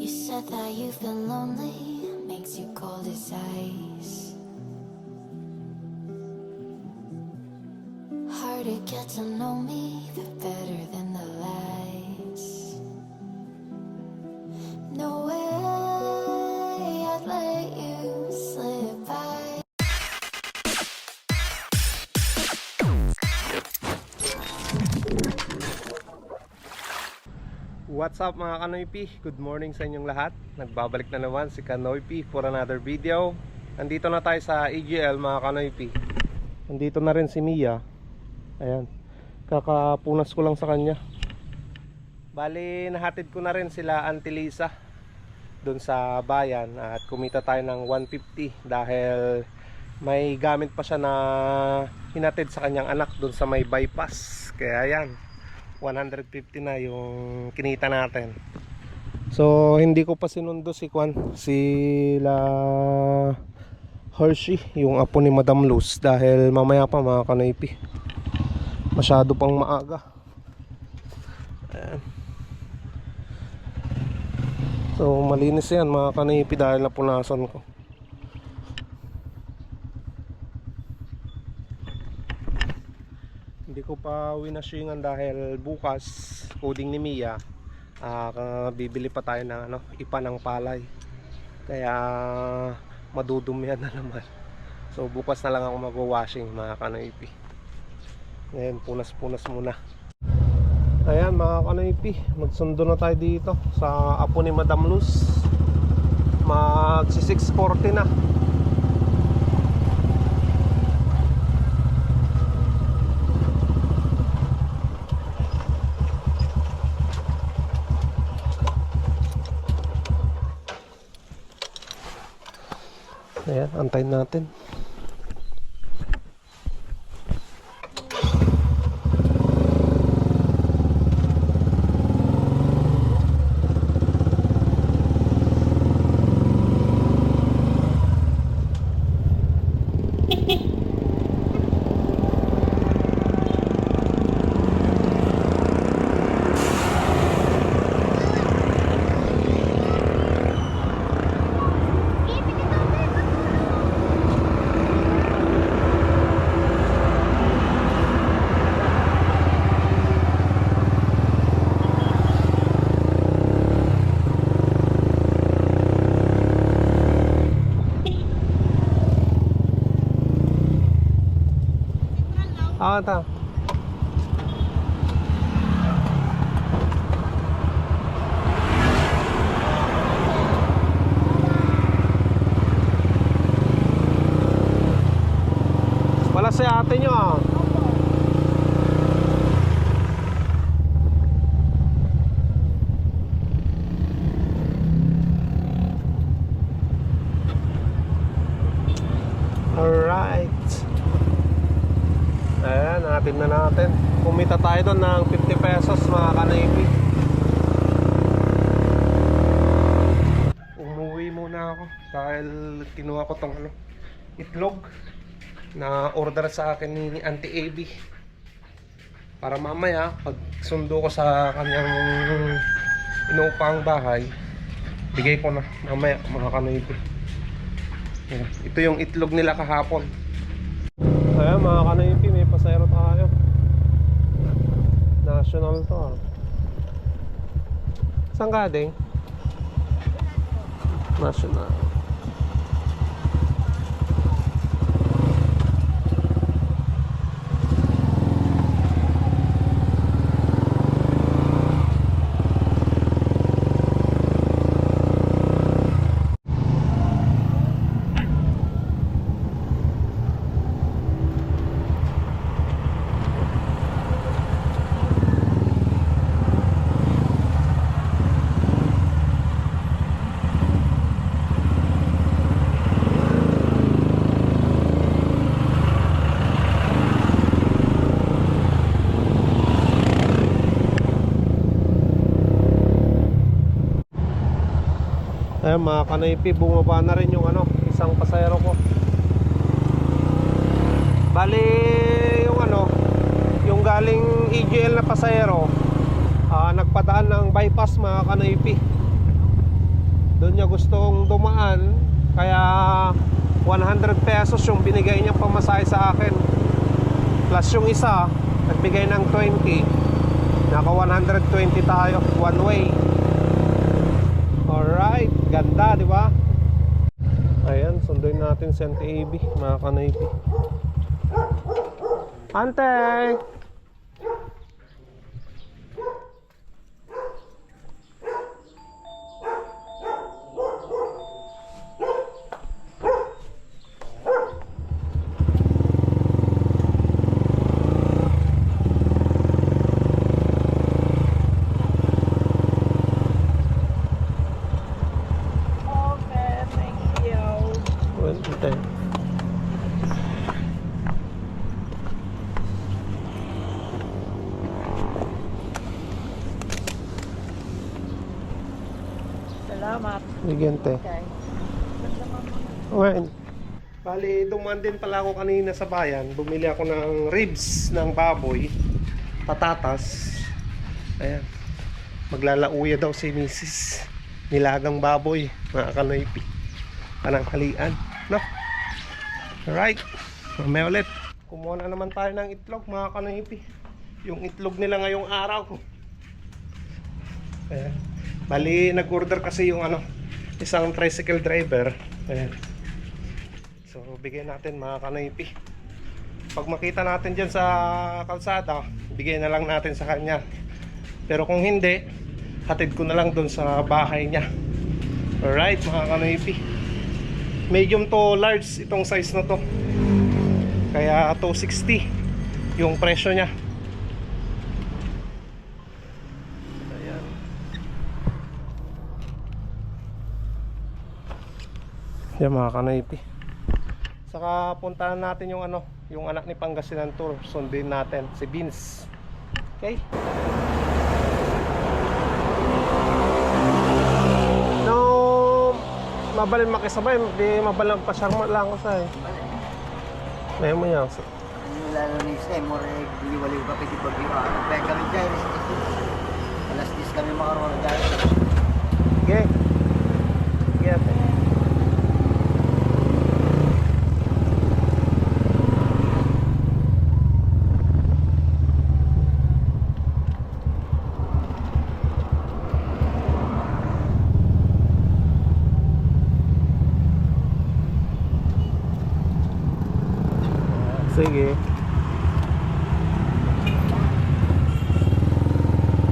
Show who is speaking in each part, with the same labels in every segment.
Speaker 1: You said that you've been lonely, makes you cold as ice. Hard to get to know me, but better
Speaker 2: What's up mga Kanoypi? Good morning sa inyong lahat. Nagbabalik na naman si Kanoypi for another video. Nandito na tayo sa EGL mga Kanoypi Nandito na rin si Mia. Ayan. Kakapunas ko lang sa kanya. Bali nahatid ko na rin sila Auntie Lisa Doon sa bayan At kumita tayo ng 150 Dahil may gamit pa siya na hinatid sa kanyang anak doon sa may bypass. Kaya yan 150 na yung kinita natin. So hindi ko pa sinundo si Kwan, sila Hershey, yung apo ni Madam Luz dahil mamaya pa mga kanoypi. Masyado pang maaga. So malinis yan mga kanoypi dahil napunasan ko. Hindi ko pa winashingan dahil bukas coding ni Mia ah, bibili pa tayo ng ano, ipa ng palay. Kaya madudumihan na naman. So bukas na lang ako mag-washing mga kanoipi. Ngayon punas-punas muna. Ayan mga kanoipi, magsundo na tayo dito sa apo ni Madam Luz. Magsi 640 na. Ayan, antayin natin. Ah, ta. Wala si ate nyo ah. Alright. Ayan, natin na natin. Kumita tayo doon ng 50 pesos mga kanaypi. Umuwi muna ako dahil kinuha ko tong ano, itlog na order sa akin ni Auntie AB. Para mamaya, pag sundo ko sa kanyang inuupang bahay, bigay ko na mamaya mga kanaypi. Ito yung itlog nila kahapon. Ayan mga kanaypi, may pasayro tayo. National to ah. Saan galing? National. Ayan mga kanaypi, bumaba na rin yung ano, isang pasayro ko. Bali, yung ano, yung galing EGL na pasayro, ah, nagpadaan ng bypass mga kanaypi. Doon niya gustong dumaan. Kaya 100 pesos yung binigay niya pamasahe sa akin. Plus yung isa, nagbigay ng 20. Naka 120 tayo, one way. Ganda, di ba? Ayan, sunduin natin si Auntie AB, mga kanaypi. Ante!
Speaker 3: Okay, thank you.
Speaker 2: Ante.
Speaker 3: Salamat.
Speaker 2: Bigyan, te.
Speaker 3: Okay.
Speaker 2: Well, bali, dumaan din pala ako kanina sa bayan. Bumili ako ng ribs ng baboy. Patatas. Ayan. Maglalauya daw si Mrs. Nilagang baboy. Mga kanoypi. Pananghalian. No? Alright. Mamaya ulit. Kumuha na naman tayo ng itlog mga kanoypi. Yung itlog nila ngayong araw. Ayan. Bali, nag-order kasi yung ano, isang tricycle driver. Ayan. So, bigyan natin mga kanaypi. Pag makita natin dyan sa kalsada, bigay na lang natin sa kanya. Pero kung hindi, hatid ko na lang doon sa bahay niya. Alright, mga kanaypi. Medium to large itong size na to. Kaya 260 yung presyo niya. Ayan. Yan mga kanaypi. Saka puntahan natin yung ano, yung anak ni Pangasinan Tour. Sundin natin si Vince. Okay? No, mabalin makisabay, di mabalang pa siyang lang ko sa eh. May mo yan.
Speaker 4: lalo ni Sem, more liwaliw ka pwede pag iwa. Nagpaya kami dyan, alas 10 kami makaroon dyan.
Speaker 2: Okay. Sige ate. Sige.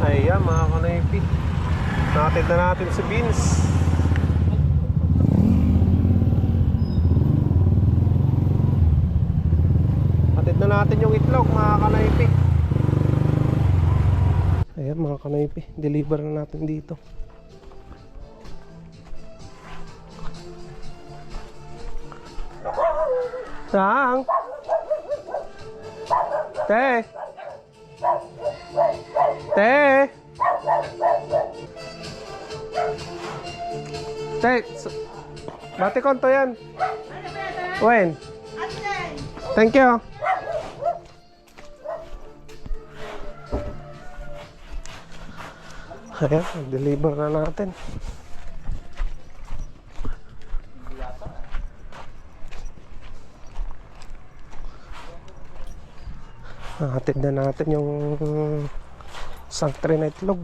Speaker 2: Ayan mga kanaypi. Nakatid na natin si Vince. Hatid na natin yung itlog mga kanaypi. Ayan mga kanaypi. Deliver na natin dito. Sang! Te! Te! Te! Bate konto yan. When? Thank you. Ayan, deliver na natin. Hatid na natin yung isang tray na itlog.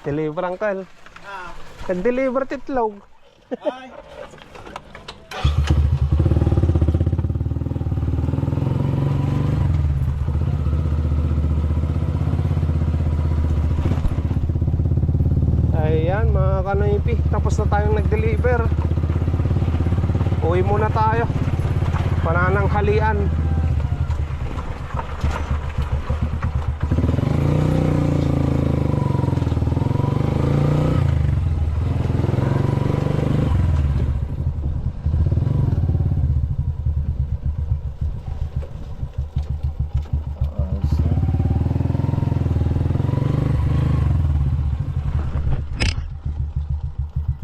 Speaker 2: Deliver uncle.
Speaker 4: Ah,
Speaker 2: Nag-deliver titlog.
Speaker 4: ay.
Speaker 2: Ayan mga kanoypi, tapos na tayong nag-deliver. Uwi muna tayo. Pananang halian.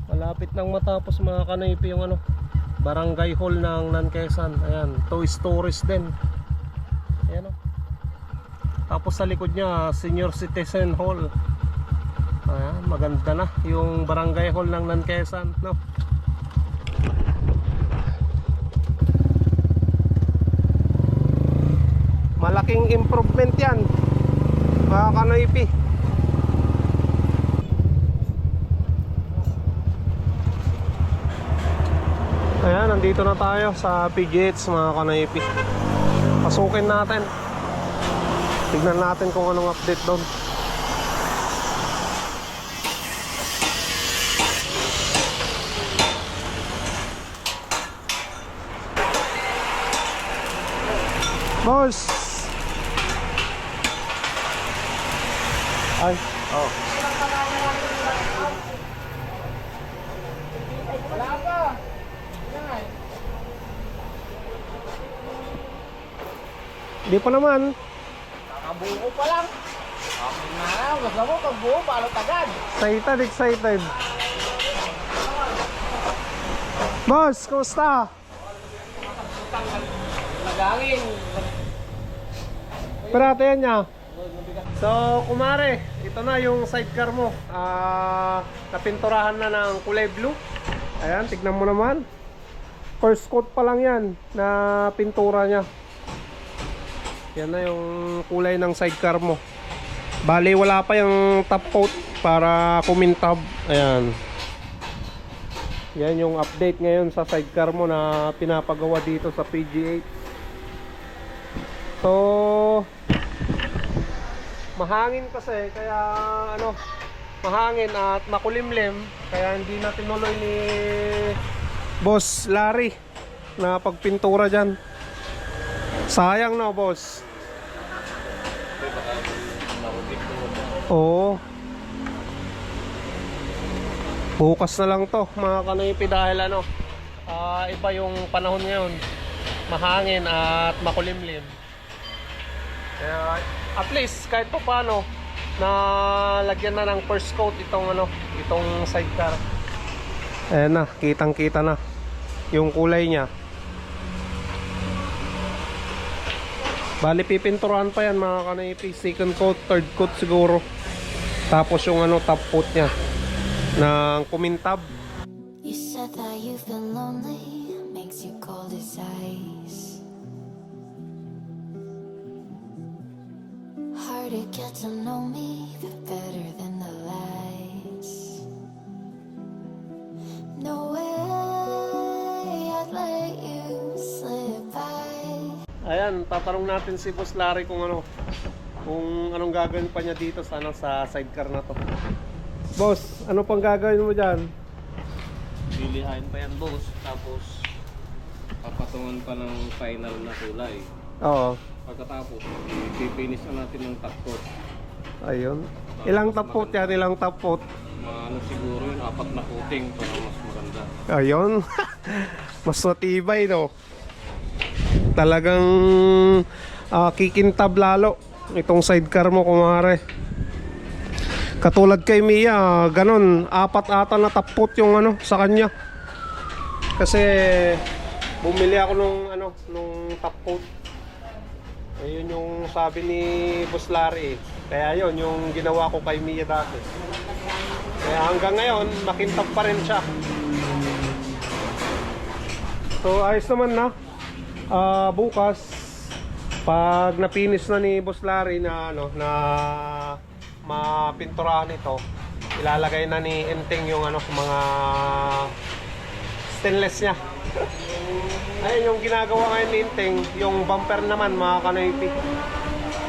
Speaker 2: Malapit nang matapos mga kanoypi yung ano, barangay hall ng Nanquesan. Ayan, two stories din. Ayan o. Tapos sa likod niya, senior citizen hall. Ayan, maganda na yung barangay hall ng Nanquesan, no? Malaking improvement yan mga kanoypi Ayan, nandito na tayo sa PGH mga kanoypi Pasukin natin Tignan natin kung anong update doon Boss! Ay, oh. Di pa naman.
Speaker 3: Nakabuo pa lang. Okay na, gusto mo pag buo, balot agad.
Speaker 2: Excited, excited. Boss, kumusta?
Speaker 3: Nagangin.
Speaker 2: Pirata yan niya. So, kumare, ito na yung sidecar mo. Ah, napinturahan na ng kulay blue. Ayan, tignan mo naman. First coat pa lang yan na pintura niya. Yan na yung kulay ng sidecar mo. Bali, wala pa yung top coat para kumintab. Ayan. Yan yung update ngayon sa sidecar mo na pinapagawa dito sa PG8. So, mahangin kasi kaya ano mahangin at makulimlim kaya hindi na tinuloy ni Boss Larry na pagpintura dyan sayang no boss oo bukas na lang to mga kanipi dahil ano ah, iba yung panahon ngayon mahangin at makulimlim kaya at least kahit pa paano na lagyan na ng first coat itong ano, itong sidecar. Ayan na, kitang-kita na yung kulay niya. Bali pipinturan pa yan mga kanipi, second coat, third coat siguro. Tapos yung ano top coat niya ng kumintab.
Speaker 1: You said that you've been lonely, makes you cold as ice. Hard to get to know me, the better than the lies. No way I'd let you slip.
Speaker 2: Ayan, tatanong natin si Boss Larry kung ano kung anong gagawin pa niya dito sa ano sa sidecar na to. Boss, ano pang gagawin mo diyan?
Speaker 5: Lilihain pa yan boss, tapos papatungan pa ng final na kulay.
Speaker 2: Oo.
Speaker 5: Pagkatapos, ipipinis na natin ng top coat.
Speaker 2: Ayun. Ilang tapot yan, ilang tapot.
Speaker 5: Ano siguro yun, apat na coating para mas maganda.
Speaker 2: Ayun. Mas matibay no. Talagang ah, kikintab lalo itong sidecar mo kumare. Katulad kay Mia, ganon, apat ata na tapot yung ano sa kanya. Kasi bumili ako nung ano, nung top coat. Ayun yung sabi ni Boss Larry. Kaya yun, yung ginawa ko kay Mia dati. Kaya hanggang ngayon, makintab pa rin siya. So ayos naman na. Ah, bukas pag napinis na ni Boss Larry na ano na mapinturahan ito, ilalagay na ni Enteng yung ano mga stainless niya. Ayun yung ginagawa ngayon ni Enteng, yung bumper naman mga kanoypi.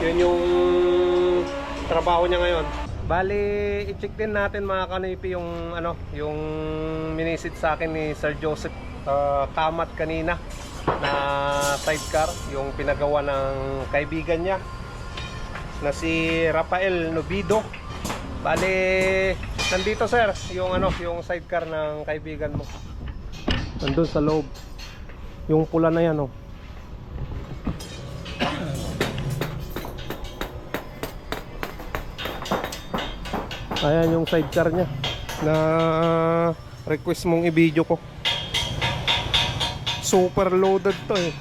Speaker 2: Yun yung trabaho niya ngayon. Bali, i-check din natin mga kanoypi yung ano, yung minisit sa akin ni Sir Joseph uh, Kamat kanina na sidecar, yung pinagawa ng kaibigan niya na si Rafael Novido. Bali, nandito sir, yung ano, yung sidecar ng kaibigan mo. Nandun sa loob. Yung pula na yan, oh. Ayan yung sidecar niya na request mong i-video ko. Super loaded to eh.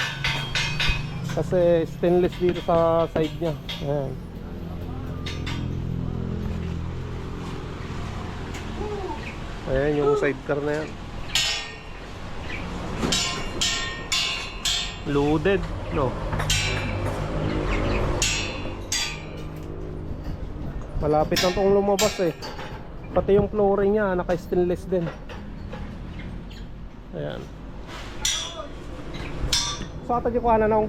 Speaker 2: Kasi stainless dito sa side niya. Ayan. Ayan yung sidecar na yan. Loaded, no? Malapit na itong lumabas eh. Pati yung flooring niya, naka-stainless din. Ayan. Sa ato di ko na nung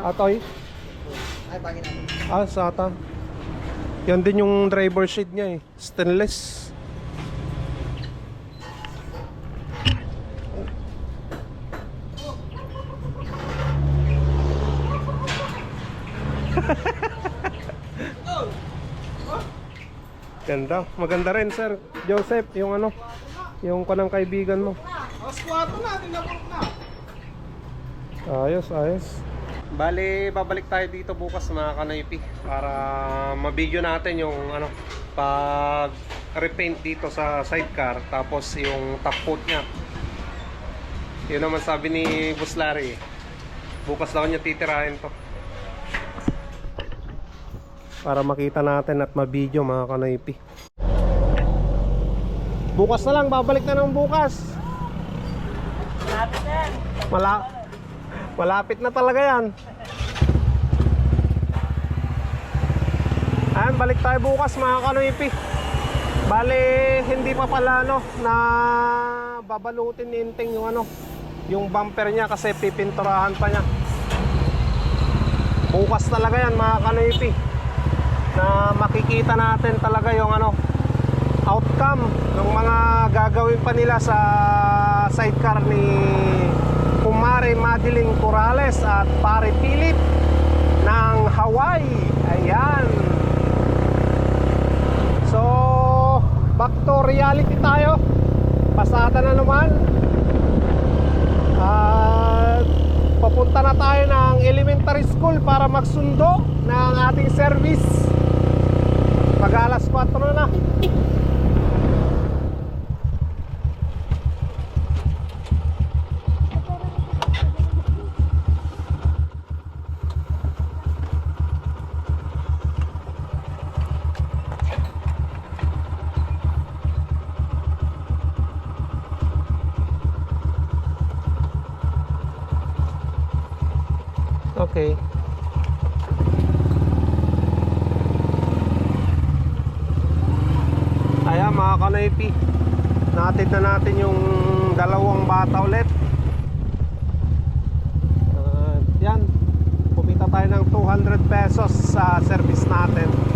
Speaker 2: Atoy?
Speaker 4: Ay, pangin natin.
Speaker 2: Ah, sata. Yan din yung driver seat niya eh. Stainless. Ganda. Maganda rin, sir. Joseph, yung ano, yung kanang kaibigan mo.
Speaker 3: Alas 4 na, tinabot na.
Speaker 2: Ayos, ayos. Bali, babalik tayo dito bukas mga kanaypi para mabigyo natin yung ano pag repaint dito sa sidecar tapos yung top coat niya. Yun naman sabi ni Boss Larry. Bukas daw niya titirahin to. Para makita natin at mabidyo mga kanaypi. Bukas na lang, babalik na ng bukas. Malapit Malapit na talaga yan. Ayan, balik tayo bukas mga kanoipi. Bale, hindi pa pala no, na babalutin ni Inting yung ano, yung bumper niya kasi pipinturahan pa niya. Bukas talaga yan mga kanoipi. Na makikita natin talaga yung ano, outcome ng mga gagawin pa nila sa sidecar ni Kumare Madeline Corrales at Pare Philip ng Hawaii. Ayan. So, back to reality tayo. Pasada na naman. At papunta na tayo ng elementary school para magsundo ng ating service. Pag alas 4 na na. Okay. Ayan mga kanaypi. Natid na natin yung dalawang bata ulit. At yan Kumita tayo ng 200 pesos sa service natin